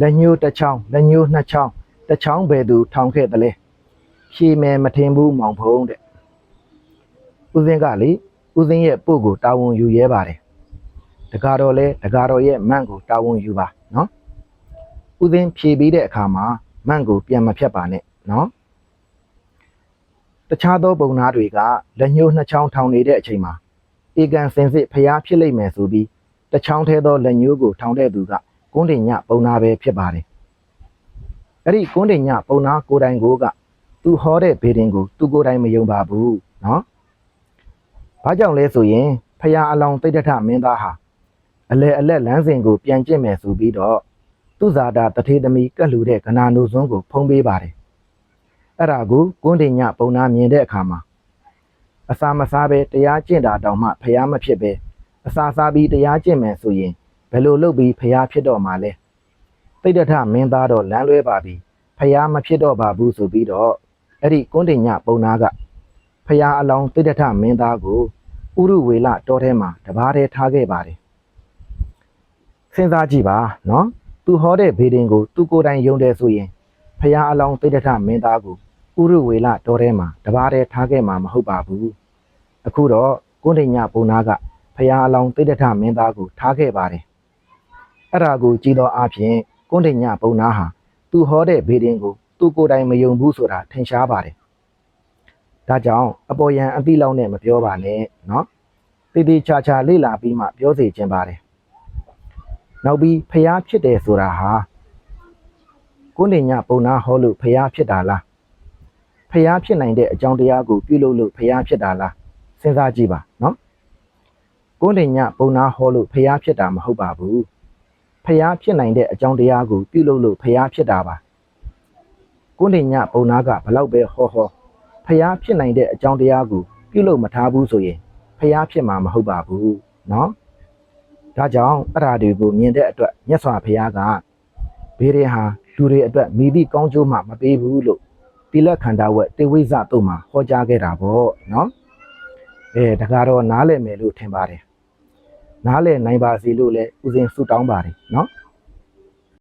လက်ညှိုးတစ်ချောင်းလက်ညှိုးနှစ်ချောင်းတစ်ချောင်းဘယ်သူထောင်ခဲ့တလဲရှည်မယ်မထင်ဘူးမောင်ဖုံးတဲ့ဦးစင်းကလေဦးစင်းရဲ့ပို့ကိုတာဝန်ယူရဲပါတယ်တကားတော့လဲတကားတော့ရဲ့မန့်ကိုတာဝန်ယူပါနော်ဦးစင်းဖြေပြီးတဲ့အခါမှာမန့်ကိုပြန်မဖြတ်ပါနဲ့နော်တခြားသောပုံနာတွေကလက်ညှိုးနှစ်ချောင်းထောင်နေတဲ့အချိန်မှာဧကန်စင်စစ်ဖျားဖြစ်လိမ့်မယ်ဆိုပြီးတစ်ချောင်းထဲသောလက်ညှိုးကိုထောင်တဲ့သူက ကွန်းတင်ညပုံနာပဲဖြစ်ပါတယ်အဲ့ဒီကွန်းတင်ညပုံနာကိုယ်တိုင်ကိုကသူဟောတဲ့ဘေဒင်ကိုသူကိုယ်တိုင်မယုံပါဘူးနော်ဘာကြောင့်လဲဆိုရင်ဖျားအလောင်းတိတ်တထမင်းသားဟာအလဲအလက်လမ်းစဉ်ကိုပြန်ကျင့်မယ်ဆိုပြီးတော့သူဇာတာတထေသမီကတ်လှူတဲ့ကနာနိုစွန်းကိုဖုံးပေးပါတယ်အဲ့ဒါကိုကွန်းတင်ညပုံနာမြင်တဲ့အခါမှာအစာမစားပဲတရားကျင့်တာတောင်မှဖျားမဖြစ်ပဲအစာစားပြီးတရားကျင့်မယ်ဆိုရင် ဘယ်လိုလုပ်ပြီးဖျားဖြစ်တော့မှာလဲတိတ်တထမင်းသားတော့လမ်းလွဲပါပြီဖျားမဖြစ်တော့ပါဘူးဆိုပြီးတော့အဲ့ဒီကွန်းတင်ညပုံနာကဖျားအလောင်းတိတ်တထမင်းသားကိုဥရုဝေလတောထဲမှာတဘာတည်းထားခဲ့ပါတယ်စဉ်းစားကြည့်ပါနော်သူဟောတဲ့ဘေဒင်ကိုသူကိုယ်တိုင်ယုံတယ်ဆိုရင်ဖျားအလောင်းတိတ်တထမင်းသားကိုဥရုဝေလတောထဲမှာတဘာတည်းထားခဲ့မှာမဟုတ်ပါဘူးအခုတော့ကွန်းတင်ညပုံနာကဖရာအလောင်းတိတ္တထမင်းသားကိုထားခဲ့ပါတယ် အဲ့ဒါကိုကြည်တော်အားဖြင့်ကွန်တိညာပုံနာဟာသူဟောတဲ့ဘေဒင်ကိုသူကိုယ်တိုင်မယုံဘူးဆိုတာထင်ရှားပါတယ်ဒါကြောင့်အပေါ်ယံအတိလောက်နဲ့မပြောပါနဲ့နော်တည်တည်ချာချာလေ့လာပြီးမှပြောစေခြင်းပါတယ်နောက်ပြီးဖျားဖြစ်တယ်ဆိုတာဟာကိုယ်နေညပုံနာဟောလို့ဖျားဖြစ်တာလားဖျားဖြစ်နိုင်တဲ့အကြောင်းတရားကိုပြုလုပ်လို့ဖျားဖြစ်တာလားစဉ်းစားကြည့်ပါနော်ကိုယ်နေညပုံနာဟောလို့ဖျားဖြစ်တာမဟုတ်ပါဘူး ဖျားဖြစ်နိုင်တဲ့အကြောင်းတရားကိုပြုလုပ်လို့ဖျားဖြစ်တာပါကိုယ်တင်ညပုံနာကဘလောက်ပဲဟောဟောဖျားဖြစ်နိုင်တဲ့အကြောင်းတရားကိုပြုလုပ်မထားဘူးဆိုရင်ဖျားဖြစ်မှာမဟုတ်ပါဘူးเนาะဒါကြောင့်အဲ့ဓာတွေကိုမြင်တဲ့အတွက်မြတ်စွာဘုရားကဘေးရင်ဟာလူတွေအတွက်မိသည့်ကောင်းကျိုးမှမပေးဘူးလို့တိလခန္ဓာဝက်တေဝိဇတုံမှာဟောကြားခဲ့တာပေါ့เนาะ အဲတကားတော့နားလည်မယ်လို့ထင်ပါတယ် နားလည်နိုင်ပါစေလို့လည်းဥစဉ်ဆုတောင်းပါတယ်နော်။